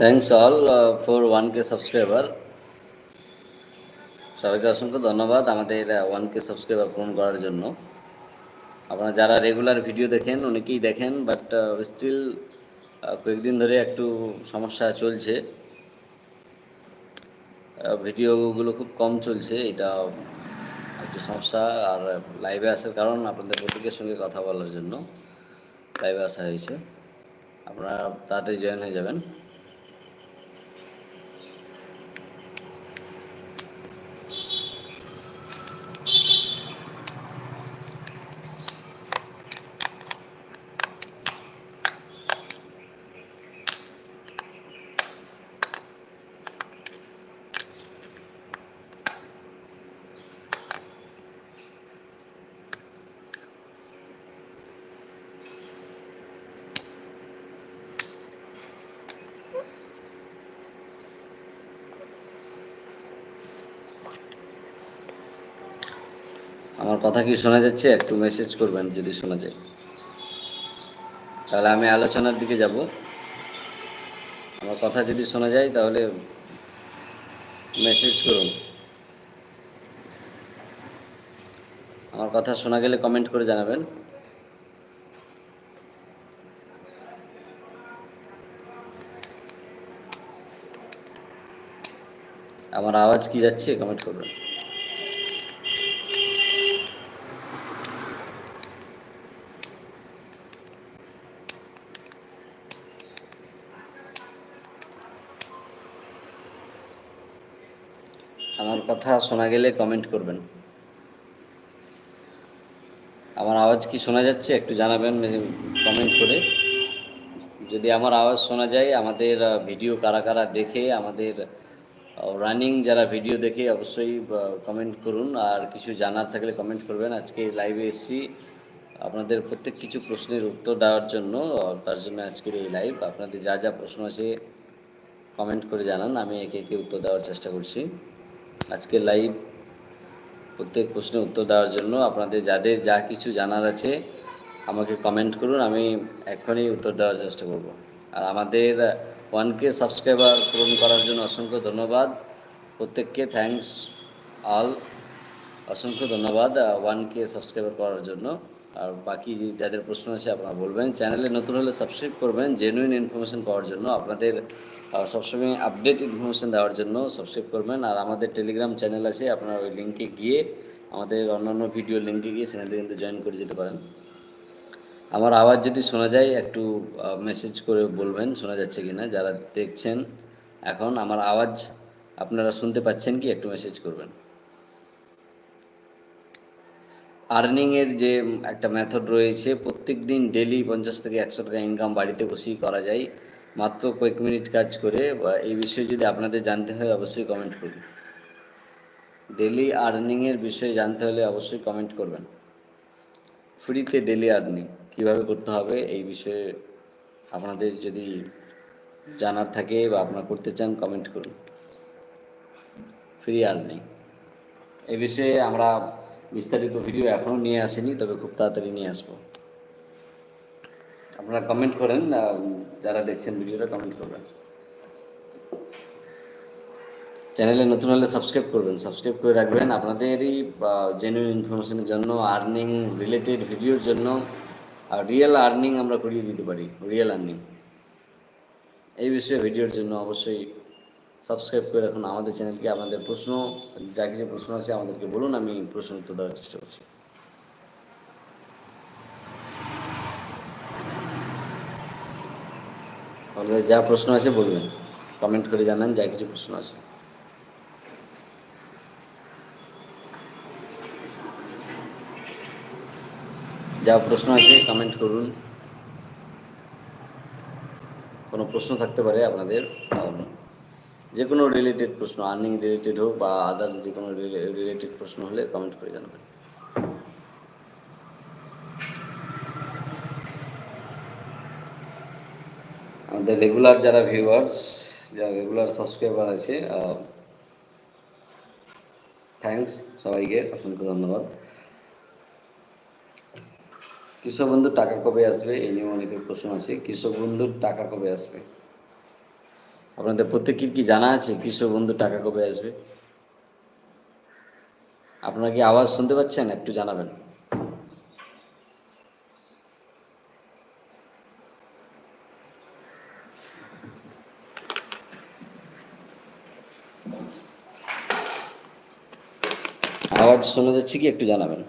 Thanks all for one K subscriber সবাইকে অসংখ্য ধন্যবাদ আমাদের ওয়ান কে সাবস্ক্রাইবার পূরণ করার জন্য। আপনারা যারা রেগুলার ভিডিও দেখেন, অনেকেই দেখেন বাট স্টিল কয়েকদিন ধরে একটু সমস্যা চলছে। ভিডিওগুলো খুব কম চলছে, এটা একটু সমস্যা, আর লাইভে আসার কারণ আপনাদের প্রত্যেকের সঙ্গে কথা বলার জন্য। লাইভে আসা হয়েছে। আপনারা তাড়াতাড়ি জয়েন হয়ে যাবেন। আমার কথা কি শোনা যাচ্ছে? একটু মেসেজ করবেন যদি শোনা যায়। তাহলে আমি আলোচনার দিকে যাব। আমার কথা যদি শোনা যায়, তাহলে মেসেজ করুন। আমার কথা শোনা গেলে কমেন্ট করে জানাবেন। আমার আওয়াজ কি যাচ্ছে? কমেন্ট করবেন আমার কথা শোনা গেলে কমেন্ট করবেন। আমার আওয়াজ কি শোনা যাচ্ছে? একটু জানাবেন কমেন্ট করে। যদি আমার আওয়াজ শোনা যায়, আমাদের ভিডিও কারা কারা দেখে, আমাদের রানিং যারা ভিডিও দেখে, অবশ্যই কমেন্ট করুন। আর কিছু জানার থাকলে কমেন্ট করবেন। আজকে লাইভে এসেছি। আপনাদের প্রত্যেক কিছু প্রশ্নের উত্তর দেওয়ার জন্য তার জন্য আজকের এই লাইভ আপনাদের যা যা প্রশ্ন আছে কমেন্ট করে জানান। আমি একে একে উত্তর দেওয়ার চেষ্টা করছি। আজকে লাইভ প্রত্যেক প্রশ্নের উত্তর দেওয়ার জন্য আপনাদের যাদের যা কিছু জানার আছে, আমাকে কমেন্ট করুন, আমি এখনই উত্তর দেওয়ার চেষ্টা করব। আর আমাদের ওয়ান কে সাবস্ক্রাইবার পূরণ করার জন্য অসংখ্য ধন্যবাদ। প্রত্যেককে থ্যাংকস অল অসংখ্য ধন্যবাদ ওয়ান কে সাবস্ক্রাইবার করার জন্য। আর বাকি যাদের প্রশ্ন আছে আপনারা বলবেন। চ্যানেলে নতুন হলে সাবস্ক্রাইব করবেন। জেনুইন ইনফরমেশন পাওয়ার জন্য, আপনাদের সবসময় আপডেট ইনফরমেশন দেওয়ার জন্য সাবস্ক্রাইব করবেন। আর আমাদের টেলিগ্রাম চ্যানেল আছে, আপনারা ওই লিঙ্কে গিয়ে আমাদের অন্যান্য ভিডিও লিঙ্কে গিয়ে চ্যানেলে কিন্তু জয়েন করে যেতে পারেন। আমার আওয়াজ যদি শোনা যায়, একটু মেসেজ করে বলবেন, শোনা যাচ্ছে কি না যারা দেখছেন, এখন আমার আওয়াজ আপনারা শুনতে পাচ্ছেন কি, একটু মেসেজ করবেন। আর্নিংয়ের যে একটা মেথড রয়েছে প্রত্যেক দিন ডেলি পঞ্চাশ থেকে একশো টাকা ইনকাম বাড়িতে বসেই করা যায়। মাত্র কয়েক মিনিট কাজ করে, বা এই বিষয়ে যদি আপনাদের জানতে হয়, অবশ্যই কমেন্ট করুন ডেলি আর্নিংয়ের বিষয়ে জানতে হলে অবশ্যই কমেন্ট করবেন। ফ্রিতে ডেলি আর্নিং কীভাবে করতে হবে, এই বিষয়ে আপনাদের যদি জানার থাকে বা আপনারা করতে চান কমেন্ট করুন। ফ্রি আর্নিং এ বিষয়ে আমরা বিস্তারিত ভিডিও এখনও নিয়ে আসেনি, তবে খুব তাড়াতাড়ি নিয়ে আসব। আপনারা কমেন্ট করেন যারা দেখছেন ভিডিওটা কমেন্ট করবেন। চ্যানেলে নতুন হলে সাবস্ক্রাইব করবেন সাবস্ক্রাইব করে রাখবেন। আপনাদেরই জেনুইন ইনফরমেশনের জন্য আর্নিং রিলেটেড ভিডিওর জন্য রিয়েল আর্নিং আমরা করিয়ে দিতে পারি রিয়েল আর্নিং এই বিষয়ে ভিডিওর জন্য অবশ্যই সাবস্ক্রাইব করে রাখুন। আমাদের চ্যানেলকে আপনাদের প্রশ্ন, যা কিছু প্রশ্ন আছে আমাদেরকে বলুন, আমি প্রশ্ন উত্তর দেওয়ার চেষ্টা করছি। আপনাদের যা প্রশ্ন আছে বলবেন। কমেন্ট করে জানান যা কিছু প্রশ্ন আছে। যা প্রশ্ন আছে কমেন্ট করুন। কোনো প্রশ্ন থাকতে পারে আপনাদের যে কোনো রিলেটেড প্রশ্ন আর্নিং রিলেটেড হোক বা আদার যে কোনো রিলেটেড প্রশ্ন হলে কমেন্ট করে জানাবেন। আমাদের রেগুলার যারা ভিউয়ার্স যারা রেগুলার সাবস্ক্রাইবার আছে থ্যাঙ্কস সবাইকে, অসংখ্য ধন্যবাদ। কৃষক বন্ধুর টাকা কবে আসবে? এই নিয়ে অনেকের প্রশ্ন আছে। কৃষক বন্ধুর টাকা কবে আসবে? আপনাদের প্রত্যেকের কি জানা আছে? কৃষক বন্ধু, টাকা কবে আসবে? আপনারা কি আওয়াজ শুনতে পাচ্ছেন? একটু জানাবেন। আওয়াজ শোনা যাচ্ছে কি? একটু জানাবেন।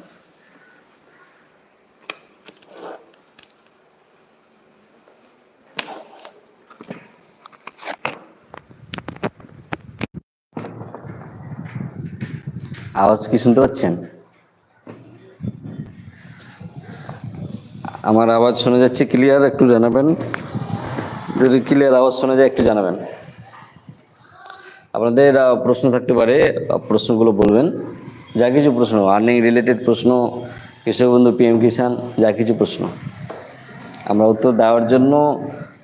আওয়াজ কি শুনতে পাচ্ছেন? আমার আওয়াজ শোনা যাচ্ছে ক্লিয়ার একটু জানাবেন? যদি ক্লিয়ার আওয়াজ শোনা যায়, একটু জানাবেন। আপনাদের প্রশ্ন থাকতে পারে প্রশ্নগুলো বলবেন। যা কিছু প্রশ্ন আর্নিং রিলেটেড প্রশ্ন, কৃষক বন্ধু পিএম কিষান যা কিছু প্রশ্ন। আমরা উত্তর দেওয়ার জন্য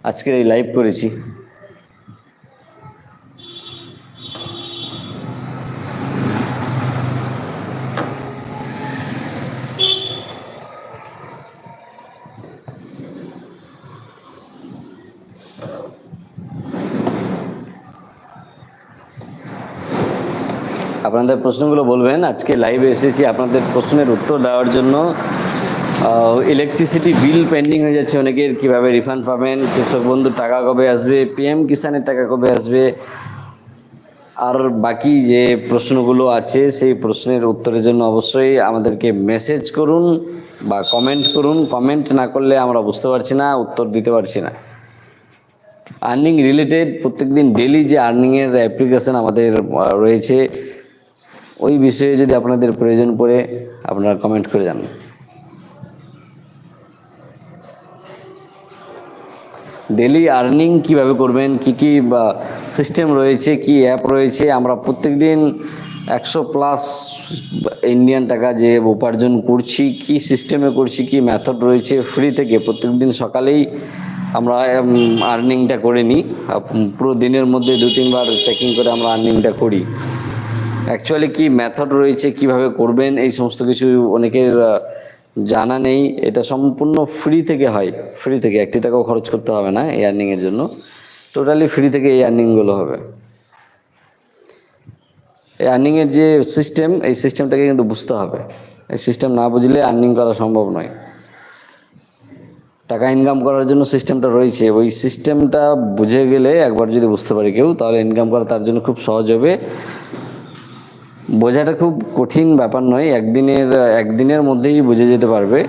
আজকে এই লাইভ করেছি। আপনাদের প্রশ্নগুলো বলবেন। আজকে লাইভে এসেছি। আপনাদের প্রশ্নের উত্তর দেওয়ার জন্য ইলেকট্রিসিটি বিল পেন্ডিং হয়ে যাচ্ছে। অনেকের কীভাবে রিফান্ড পাবেন? কৃষক বন্ধুর টাকা কবে আসবে? পিএম কিষানের টাকা কবে আসবে? আর বাকি যে প্রশ্নগুলো আছে, সেই প্রশ্নের উত্তরের জন্য অবশ্যই আমাদেরকে মেসেজ করুন বা কমেন্ট করুন। কমেন্ট না করলে আমরা বুঝতে পারছি না, উত্তর দিতে পারছি না। আর্নিং রিলেটেড প্রত্যেকদিন ডেলি যে আর্নিংয়ের অ্যাপ্লিকেশান আমাদের রয়েছে ওই বিষয়ে যদি আপনাদের প্রয়োজন পড়ে, আপনারা কমেন্ট করে জানান। ডেলি আর্নিং কীভাবে করবেন? কি কি সিস্টেম রয়েছে, কি অ্যাপ রয়েছে? আমরা প্রত্যেকদিন একশো প্লাস ইন্ডিয়ান টাকা যে উপার্জন করছি, কি সিস্টেমে করছি, কি মেথড রয়েছে ফ্রি থেকে প্রত্যেকদিন সকালেই আমরা আর্নিংটা করে নিই। পুরো দিনের মধ্যে দু তিনবার চেকিং করে আমরা আর্নিংটা করি। অ্যাকচুয়ালি কি মেথড রয়েছে, কীভাবে করবেন, এই সমস্ত কিছু অনেকের জানা নেই। এটা সম্পূর্ণ ফ্রি থেকে হয়। ফ্রি থেকে, একটি টাকাও খরচ করতে হবে না এই আর্নিংয়ের জন্য। টোটালি ফ্রি থেকে এই আর্নিংগুলো হবে। এই আর্নিংয়ের যে সিস্টেম এই সিস্টেমটাকে কিন্তু বুঝতে হবে। এই সিস্টেম না বুঝলে আর্নিং করা সম্ভব নয়। টাকা ইনকাম করার জন্য সিস্টেমটা রয়েছে। ওই সিস্টেমটা বুঝে গেলে একবার যদি বুঝতে পারে কেউ, তাহলে ইনকাম করা তার জন্য খুব সহজ হবে। বোঝাটা খুব কঠিন ব্যাপার নয়, একদিনের একদিনের মধ্যেই বুঝে যেতে পারবে।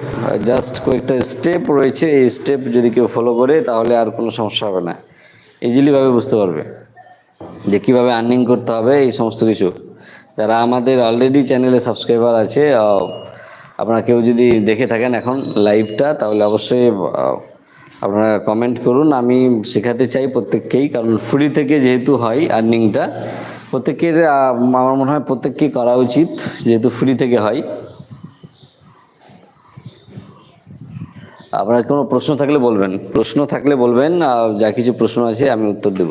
জাস্ট কয়েকটা স্টেপ রয়েছে, এই স্টেপ যদি কেউ ফলো করে, তাহলে আর কোনো সমস্যা হবে না। ইজিলিভাবে বুঝতে পারবে যে কীভাবে আর্নিং করতে হবে, এই সমস্ত কিছু। যারা আমাদের অলরেডি চ্যানেলে সাবস্ক্রাইবার আছে আপনারা কেউ যদি দেখে থাকেন এখন লাইভটা তাহলে অবশ্যই আপনারা কমেন্ট করুন। আমি শেখাতে চাই প্রত্যেককেই, কারণ ফ্রি থেকে যেহেতু হয় আর্নিংটা প্রত্যেকের আমার মনে হয় প্রত্যেককেই করা উচিত, যেহেতু ফ্রি থেকে হয়। আপনার কোনো প্রশ্ন থাকলে বলবেন। প্রশ্ন থাকলে বলবেন যা কিছু প্রশ্ন আছে আমি উত্তর দেব।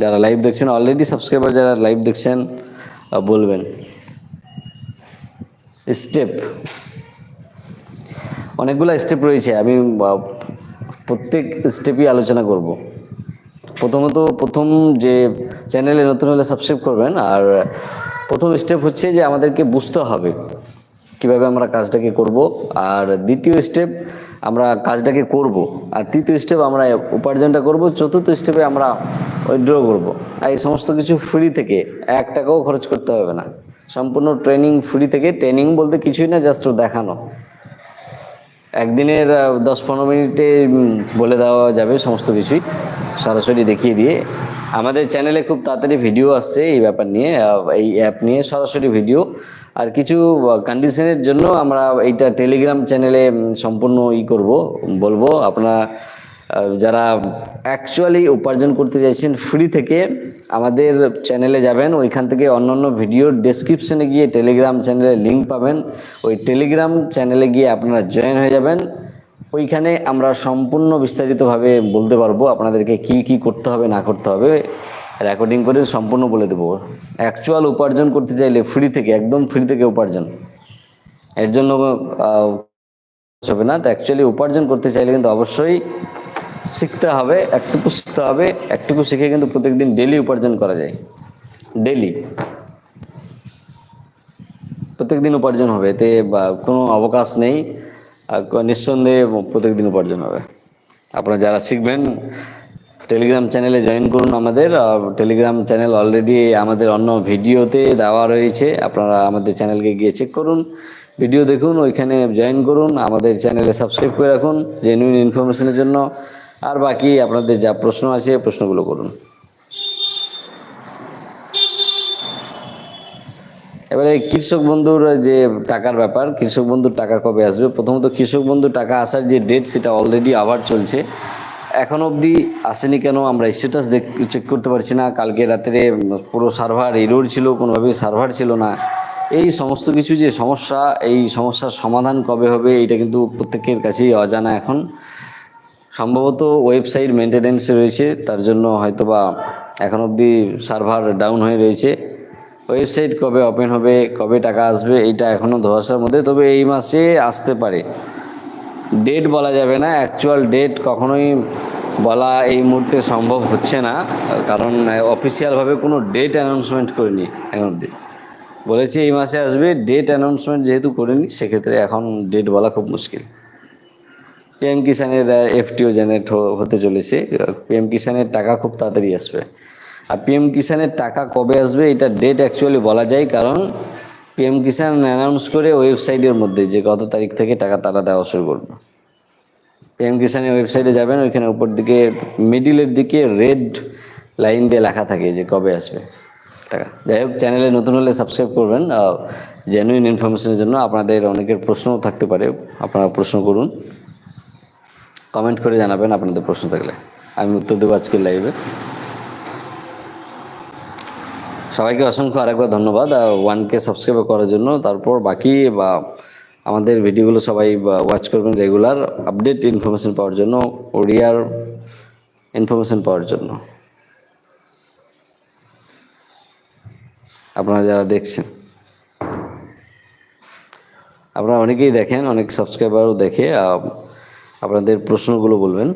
যারা লাইভ দেখছেন অলরেডি সাবস্ক্রাইবার যারা লাইভ দেখছেন বলবেন। স্টেপ অনেকগুলো স্টেপ রয়েছে, আমি প্রত্যেক স্টেপই আলোচনা করব। প্রথমত প্রথম যে চ্যানেলে নতুন হলে সাবস্ক্রাইব করবেন আর প্রথম স্টেপ হচ্ছে যে আমাদেরকে বুঝতে হবে কীভাবে আমরা কাজটাকে করব। আর দ্বিতীয় স্টেপ আমরা কাজটাকে করব। আর তৃতীয় স্টেপ আমরা উপার্জনটা করব। চতুর্থ স্টেপে আমরা উইথড্র করব। আর এই সমস্ত কিছু ফ্রি থেকে এক টাকাও খরচ করতে হবে না। সম্পূর্ণ ট্রেনিং ফ্রি থেকে। ট্রেনিং বলতে কিছুই না জাস্ট দেখানো। একদিনের দশ পনেরো মিনিটে বলে দেওয়া যাবে সমস্ত কিছুই, সরাসরি দেখিয়ে দিয়ে। আমাদের চ্যানেলে খুব তাড়াতাড়ি ভিডিও আসছে এই ব্যাপার নিয়ে এই অ্যাপ নিয়ে সরাসরি ভিডিও। আর কিছু কন্ডিশনের জন্য আমরা এইটা টেলিগ্রাম চ্যানেলে সম্পূর্ণ ই করব, বলব, আপনারা যারা অ্যাকচুয়ালি উপার্জন করতে চাইছেন ফ্রি থেকে আমাদের চ্যানেলে যাবেন। ওইখান থেকে অন্য অন্য ভিডিওর ডেসক্রিপশনে গিয়ে টেলিগ্রাম চ্যানেলে লিঙ্ক পাবেন। ওই টেলিগ্রাম চ্যানেলে গিয়ে আপনারা জয়েন হয়ে যাবেন। ওইখানে আমরা সম্পূর্ণ বিস্তারিতভাবে বলতে পারব আপনাদেরকে কি কি করতে হবে, না করতে হবে। রেকর্ডিং করে সম্পূর্ণ বলে দেবো। অ্যাকচুয়াল উপার্জন করতে চাইলে ফ্রি থেকে, একদম ফ্রি থেকে উপার্জন। এর জন্য হবে না। তো অ্যাকচুয়ালি উপার্জন করতে চাইলে কিন্তু অবশ্যই শিখতে হবে, একটুকু শিখতে হবে, একটুকু শিখে কিন্তু প্রত্যেকদিন ডেলি উপার্জন করা যায়। ডেলি প্রত্যেকদিন উপার্জন হবে, এতে কোনো অবকাশ নেই নিঃসন্দেহে প্রত্যেকদিন উপার্জন হবে। আপনারা যারা শিখবেন টেলিগ্রাম চ্যানেলে জয়েন করুন আমাদের টেলিগ্রাম চ্যানেল অলরেডি আমাদের অন্য ভিডিওতে দেওয়া রয়েছে, আপনারা আমাদের চ্যানেলকে গিয়ে চেক করুন। ভিডিও দেখুন, ওইখানে জয়েন করুন, আমাদের চ্যানেলে সাবস্ক্রাইব করে রাখুন জেনুইন ইনফরমেশনের জন্য। আর বাকি আপনাদের যা প্রশ্ন আছে প্রশ্নগুলো করুন এবারে কৃষক বন্ধুর যে টাকার ব্যাপার, কৃষক বন্ধুর টাকা কবে আসবে? প্রথমত কৃষক বন্ধুর টাকা আসার যে ডেট সেটা অলরেডি আবার চলছে। এখন অবধি আসেনি কেন? আমরা স্ট্যাটাস দেখ চেক করতে পারছি না। কালকে রাত্রে পুরো সার্ভার এরোর ছিল, কোনোভাবেই সার্ভার ছিল না। এই সমস্ত কিছু যে সমস্যা, এই সমস্যার সমাধান কবে হবে এটা কিন্তু প্রত্যেকের কাছেই অজানা এখন। সম্ভবত ওয়েবসাইট মেনটেনেন্সে রয়েছে, তার জন্য হয়তোবা এখন অবধি সার্ভার ডাউন হয়ে রয়েছে। ওয়েবসাইট কবে ওপেন হবে, কবে টাকা আসবে, এইটা এখনও ধোয়াশার মধ্যে, তবে এই মাসে আসতে পারে। ডেট বলা যাবে না, অ্যাকচুয়াল ডেট কখনোই বলা এই মুহূর্তে সম্ভব হচ্ছে না, কারণ অফিসিয়ালভাবে কোনো ডেট অ্যানাউন্সমেন্ট করিনি এখন অবধি। বলেছি এই মাসে আসবে, ডেট অ্যানাউন্সমেন্ট যেহেতু করিনি, সেক্ষেত্রে এখন ডেট বলা খুব মুশকিল। পিএম কিষানের এফটিও জেনারেট হতে চলেছে। পিএম কিষানের টাকা খুব তাড়াতাড়ি আসবে। আর পিএম কিষানের টাকা কবে আসবে, এটা ডেট অ্যাকচুয়ালি বলা যায়, কারণ পিএম কিষান অ্যানাউন্স করে ওয়েবসাইটের মধ্যে যে কত তারিখ থেকে টাকা তারা দেওয়া শুরু করবে। পিএম কিষানের ওয়েবসাইটে যাবেন, ওইখানে উপর দিকে মিডিলের দিকে রেড লাইন দিয়ে লেখা থাকে যে কবে আসবে টাকা। যাই হোক চ্যানেলে নতুন হলে সাবস্ক্রাইব করবেন। জেনুইন ইনফরমেশনের জন্য আপনাদের অনেকের প্রশ্নও থাকতে পারে, আপনারা প্রশ্ন করুন। কমেন্ট করে জানাবেন আপনাদের প্রশ্ন থাকলে। আমি উত্তর দেবো আজকের লাইভে সবাইকে অসংখ্য আরেকবার ধন্যবাদ ওয়ানকে সাবস্ক্রাইব করার জন্য। তারপর বাকি বা আমাদের ভিডিওগুলো সবাই ওয়াচ করবেন রেগুলার আপডেট ইনফরমেশন পাওয়ার জন্য ওড়িয়ার ইনফরমেশন পাওয়ার জন্য। আপনারা যারা দেখছেন, আপনারা অনেকেই দেখেন, অনেক সাবস্ক্রাইবারও দেখে আপনাদের প্রশ্নগুলো বলবেন।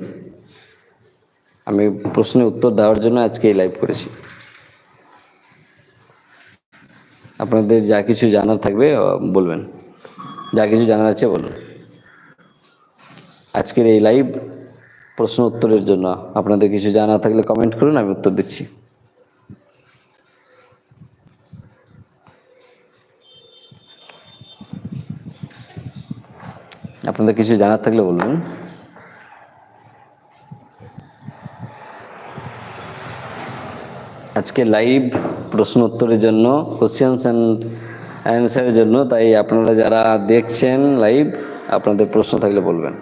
আমি প্রশ্নের উত্তর দেওয়ার জন্য আজকে এই লাইভ করেছি। আপনাদের যা কিছু জানার থাকবে বলবেন। যা কিছু জানার আছে বলুন। আজকের এই লাইভ প্রশ্ন উত্তরের জন্য। আপনাদের কিছু জানা থাকলে কমেন্ট করুন, আমি উত্তর দিচ্ছি। আপনাদের কিছু জানার থাকলে বলবেন। আজকে লাইভ প্রশ্ন উত্তরের জন্য কোশ্চেন্স অ্যান্ড অ্যান্সারের জন্য, তাই আপনারা যারা দেখছেন লাইভ, আপনাদের প্রশ্ন থাকলে বলবেন।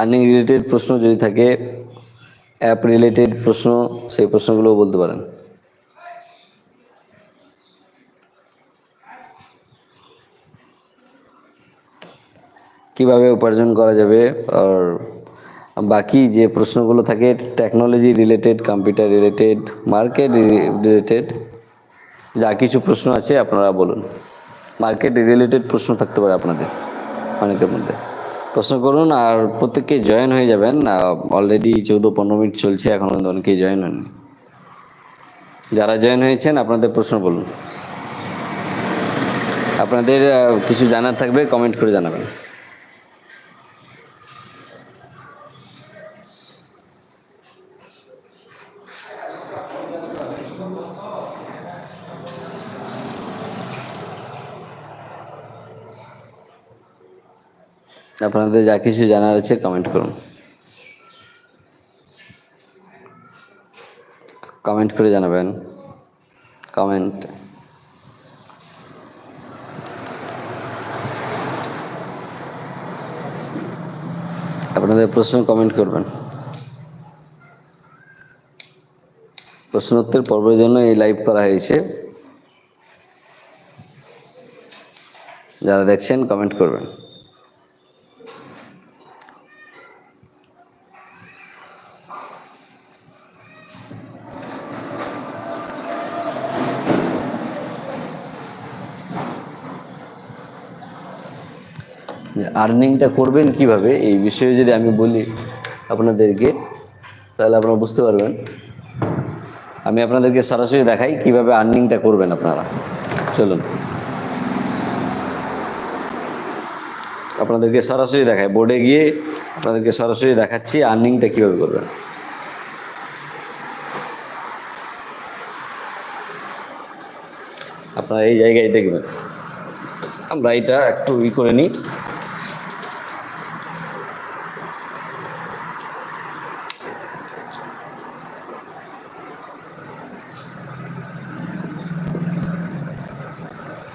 আর্নিং রিলেটেড প্রশ্ন যদি থাকে অ্যাপ রিলেটেড প্রশ্ন, সেই প্রশ্নগুলোও বলতে পারেন। কীভাবে উপার্জন করা যাবে আর বাকি যে প্রশ্নগুলো থাকে technology related computer related market related যা কিছু প্রশ্ন আছে আপনারা বলুন। মার্কেট রিলেটেড প্রশ্ন থাকতে পারে আপনাদের, অনেকের মধ্যে। প্রশ্ন করুন, আর প্রত্যেককে জয়েন হয়ে যাবেন। অলরেডি চৌদ্দ পনেরো মিনিট চলছে, এখন অনেকেই জয়েন হননি যারা জয়েন হয়েছেন, আপনাদের প্রশ্ন বলুন। আপনাদের কিছু জানার থাকবে কমেন্ট করে জানাবেন। আপনাদের যা কিছু জানার আছে কমেন্ট করুন। কমেন্ট করে জানাবেন। কমেন্ট আপনাদের প্রশ্ন কমেন্ট করবেন। প্রশ্নোত্তর পর্বের জন্য এই লাইভ করা হয়েছে। যারা দেখছেন কমেন্ট করবেন। আর্নিংটা করবেন কীভাবে? এই বিষয়ে যদি আমি বলি আপনাদেরকে, তাহলে আপনারা বুঝতে পারবেন। আমি আপনাদেরকে সরাসরি দেখাই কীভাবে আর্নিংটা করবেন আপনারা। চলুন। আপনাদেরকে সরাসরি দেখাই। বোর্ডে গিয়ে আপনাদেরকে সরাসরি দেখাচ্ছি আর্নিংটা কীভাবে করবেন। আপনারা এই জায়গায় দেখবেন। আমরা এটা একটু ই করে নিই।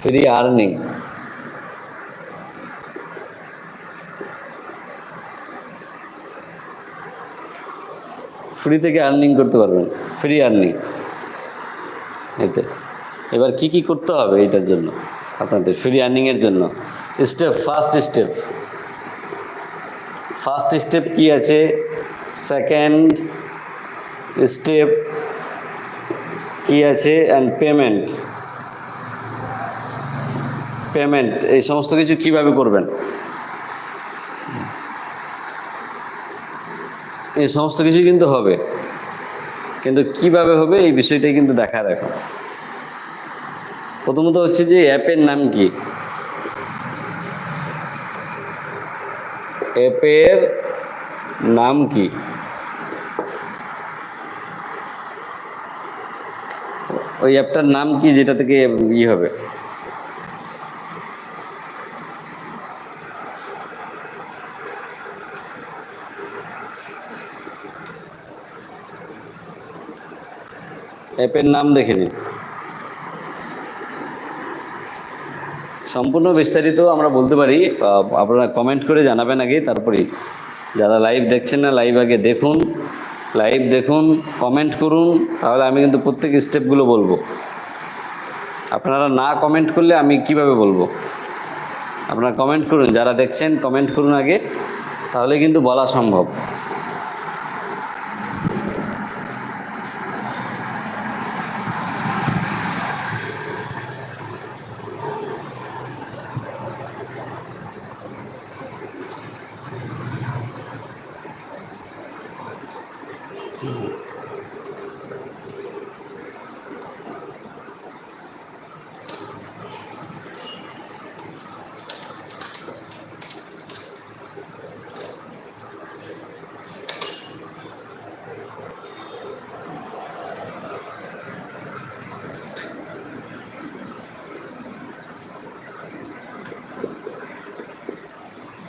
Free earning. ফ্রি থেকে আর্নিং করতে পারবেন, ফ্রি আর্নিং। এতে। এবার কি কি করতে হবে এটার জন্য? আপনাদের ফ্রি আর্নিংয়ের জন্য। Step, first step. First step কি আছে? সেকেন্ড স্টেপ কি আছে? And payment. পেমেন্ট এই সমস্ত কিছু কীভাবে করবেন? এই সমস্ত কিছু কিন্তু হবে। কিন্তু কীভাবে হবে এই বিষয়টাই কিন্তু দেখার এখন। প্রথমত হচ্ছে যে অ্যাপের নাম কি? অ্যাপের নাম কি? ওই অ্যাপটার নাম কি যেটা থেকে ই হবে? অ্যাপের নাম দেখে নিন। সম্পূর্ণ বিস্তারিত আমরা বলতে পারি আপনারা কমেন্ট করে জানাবেন আগে, তারপরেই। যারা লাইভ দেখছেন না লাইভ আগে দেখুন লাইভ দেখুন কমেন্ট করুন, তাহলে আমি কিন্তু প্রত্যেক স্টেপগুলো বলব। আপনারা না কমেন্ট করলে আমি কীভাবে বলব? আপনারা কমেন্ট করুন, যারা দেখছেন কমেন্ট করুন আগে, তাহলে কিন্তু বলা সম্ভব।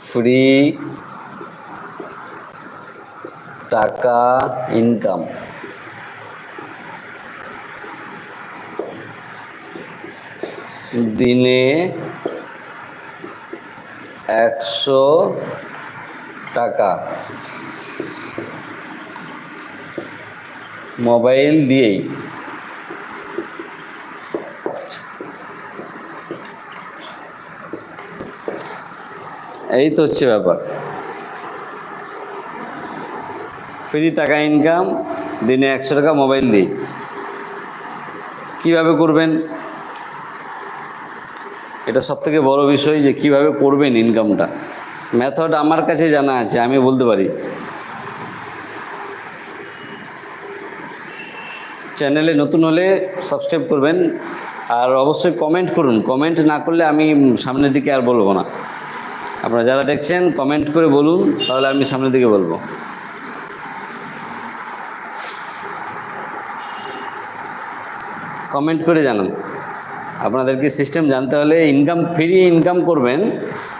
ফ্রি টাকা ইনকাম দিনে একশো টাকা। মোবাইল দিয়েই। এই তো হচ্ছে ব্যাপার। ফ্রি টাকা ইনকাম দিনে একশো টাকা মোবাইল দিই। কীভাবে করবেন? এটা সব থেকে বড় বিষয় যে কীভাবে করবেন ইনকামটা মেথড আমার কাছে জানা আছে, আমি বলতে পারি। চ্যানেলে নতুন হলে সাবস্ক্রাইব করবেন, আর অবশ্যই কমেন্ট করুন। কমেন্ট না করলে আমি সামনের দিকে আর বলব না। আপনারা যারা দেখছেন কমেন্ট করে বলুন, তাহলে আমি সামনের দিকে বলব। কমেন্ট করে জানান। আপনাদেরকে সিস্টেম জানতে হলে ইনকাম ফ্রি ইনকাম করবেন,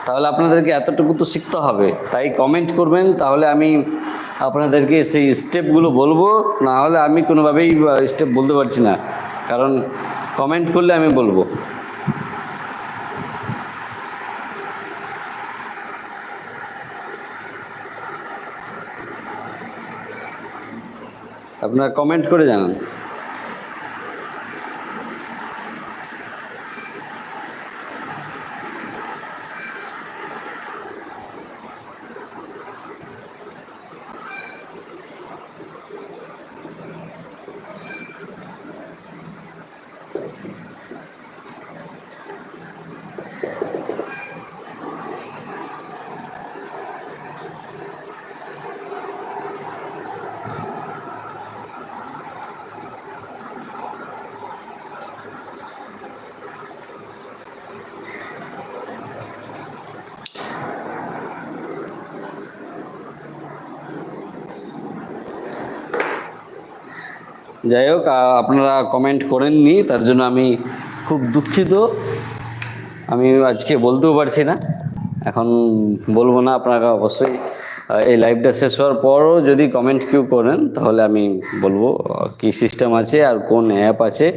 তাহলে আপনাদেরকে এতটুকু তো শিখতে হবে। তাই কমেন্ট করবেন, তাহলে আমি আপনাদেরকে সেই স্টেপগুলো বলব না হলে আমি কোনোভাবেই স্টেপ বলতে পারছি না। কারণ কমেন্ট করলে আমি বলব। আপনারা কমেন্ট করে জানান। যাই হোক আপনারা কমেন্ট করেননি, তার জন্য আমি খুব দুঃখিত। আমি আজকে বলতেও পারছি না, এখন বলব না আপনারা অবশ্যই এই লাইভটা শেষ হওয়ার পরও যদি কমেন্ট কেউ করেন, তাহলে আমি বলব কি সিস্টেম আছে আর কোন অ্যাপ আছে,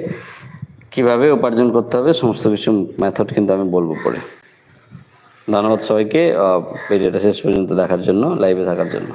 কীভাবে উপার্জন করতে হবে, সমস্ত কিছু মেথড কিন্তু আমি বলব পরে। ধন্যবাদ সবাইকে ভিডিওটা শেষ পর্যন্ত দেখার জন্য লাইভে থাকার জন্য।